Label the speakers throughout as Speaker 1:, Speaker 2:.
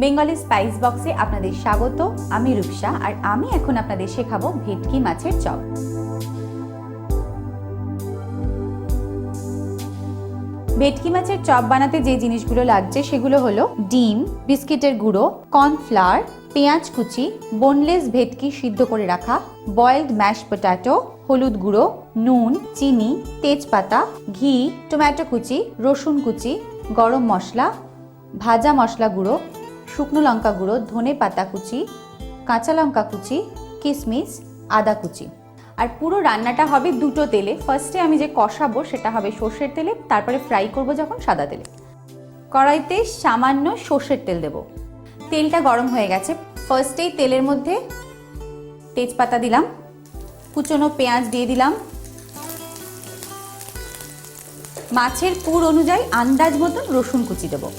Speaker 1: Bengali spice বক্সে আপনাদের স্বাগত। আমি রূপসা আর আমি এখন আপনাদের শেখাবো ভেটকি মাছের চপ। ভেটকি মাছের চপ বানাতে যে জিনিসগুলো লাগছে সেগুলো হলো ডিম, বিস্কিটের গুঁড়ো, কর্নফ্লাওয়ার, পেঁয়াজ কুচি, বোনলেস ভেটকি সিদ্ধ করে রাখা, বয়েলড ম্যাশ পটাটো, হলুদ গুঁড়ো, নুন, চিনি, তেজপাতা, ঘি, টমেটো কুচি, রসুন কুচি, গরম মশলা, ভাজা মশলা গুঁড়ো শুকনো লঙ্কা গুঁড়ো, ধনে পাতা কুচি, কাঁচা লঙ্কা কুচি কিশমিশ আদা কুচি। আর পুরো রান্নাটা হবে দুটো তেলে। ফার্স্টে আমি যে কষাবো সেটা হবে সর্ষের তেলে, তারপরে ফ্রাই করব যখন সাদা তেলে। কড়াইতে সামান্য সর্ষের তেল দেব। তেলটা গরম হয়ে গেছে। ফার্স্টেই তেলের মধ্যে তেজপাতা দিলাম, কুচনো পেঁয়াজ দিয়ে দিলাম। মাছের পুর অনুযায়ী আন্দাজ মতন রসুন কুচি দেবো।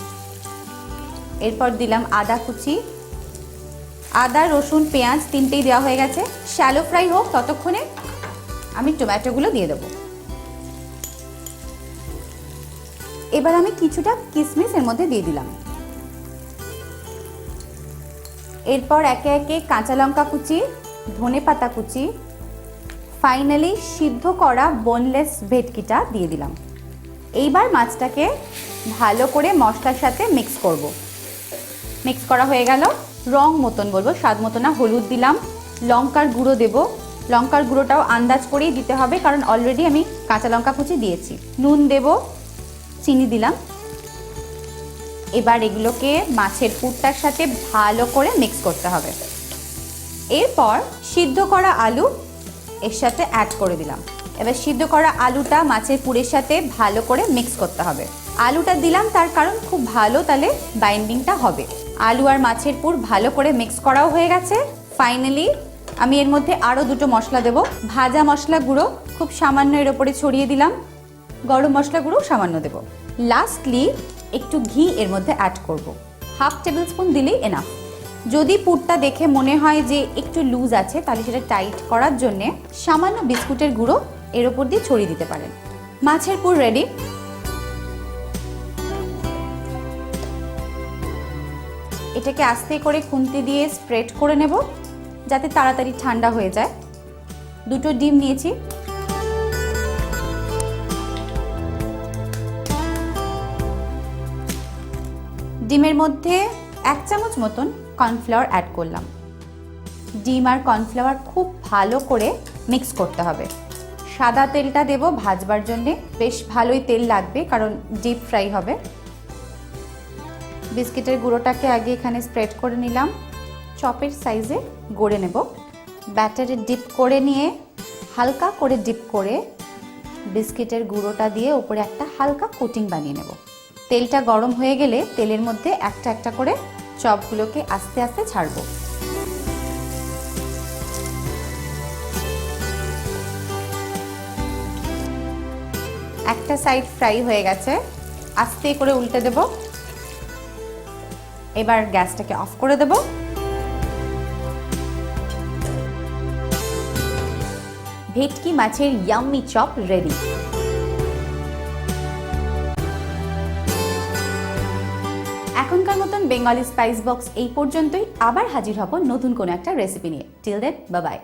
Speaker 1: এরপর দিলাম আদা কুচি। আদা, রসুন, পেঁয়াজ তিনটেই দেওয়া হয়ে গেছে। শ্যালো ফ্রাই হোক ততক্ষণে আমি টমেটোগুলো দিয়ে দেবো। এবার আমি কিছুটা কিশমিশ এর মধ্যে দিয়ে দিলাম। এরপর একে একে কাঁচা লঙ্কা কুচি, ধনে পাতা কুচি, ফাইনালি সিদ্ধ করা বোনলেস ভেটকিটা দিয়ে দিলাম। এইবার মাছটাকে ভালো করে মশলার সাথে মিক্স করব। মিক্স করা হয়ে গেল। রং মতন বলব, স্বাদ মতো না, হলুদ দিলাম। লঙ্কার গুঁড়ো দেব। লঙ্কার গুঁড়োটাও আন্দাজ করেই দিতে হবে, কারণ অলরেডি আমি কাঁচা লঙ্কা কুচি দিয়েছি। নুন দেব, চিনি দিলাম। এবার এগুলোকে মাছের পুরটার সাথে ভালো করে মিক্স করতে হবে। এরপর সিদ্ধ করা আলু এর সাথে অ্যাড করে দিলাম। এবার সিদ্ধ করা আলুটা মাছের পুরের সাথে ভালো করে মিক্স করতে হবে। আলুটা দিলাম তার কারণ খুব ভালো তাহলে বাইন্ডিংটা হবে। আলু আর মাছের পুর ভালো করে মিক্স করাও হয়ে গেছে। ফাইনালি আমি এর মধ্যে আরও দুটো মশলা দেব। ভাজা মশলা গুঁড়ো, খুব সামান্য এর ওপরে ছড়িয়ে দিলাম। গরম মশলা গুঁড়ো সামান্য দেব। লাস্টলি একটু ঘি এর মধ্যে অ্যাড করব। হাফ টেবিল স্পুন দিলেই এনাফ যদি পুরটা দেখে মনে হয় যে একটু লুজ আছে, তাহলে সেটা টাইট করার জন্যে সামান্য বিস্কুটের গুঁড়ো এর ওপর দিয়ে ছড়িয়ে দিতে পারেন। মাছের পুর রেডি এটাকে আস্তে করে খুন্তি দিয়ে স্প্রেড করে নেব, যাতে তাড়াতাড়ি ঠান্ডা হয়ে যায়। দুটো ডিম নিয়েছি। ডিমের মধ্যে এক চামচ মতন কর্নফ্লাওয়ার অ্যাড করলাম। ডিম আর কর্নফ্লাওয়ার খুব ভালো করে মিক্স করতে হবে। সাদা তেলটা দেব ভাজবার জন্যে। বেশ ভালোই তেল লাগবে, কারণ ডিপ ফ্রাই হবে। বিস্কিটের গুঁড়োটাকে আগে এখানে স্প্রেড করে নিলাম। চপের সাইজে গড়ে নেব। ব্যাটারে ডিপ করে নিয়ে হালকা করে ডিপ করে বিস্কিটের গুঁড়োটা দিয়ে উপরে একটা হালকা কোটিং বানিয়ে নেব। তেলটা গরম হয়ে গেলে তেলের মধ্যে একটা একটা করে চপগুলোকে আস্তে আস্তে ছাড়বো। একটা সাইড ফ্রাই হয়ে গেছে। আস্তে করে উল্টে দেব। এবার গ্যাসটাকে অফ করে দেব। ভেটকি মাছের ইয়াম্মি চপ রেডি এখনকার মতন বেঙ্গলি স্পাইস বক্স এই পর্যন্তই। আবার হাজির হব নতুন কোনো একটা রেসিপি নিয়ে। Till then by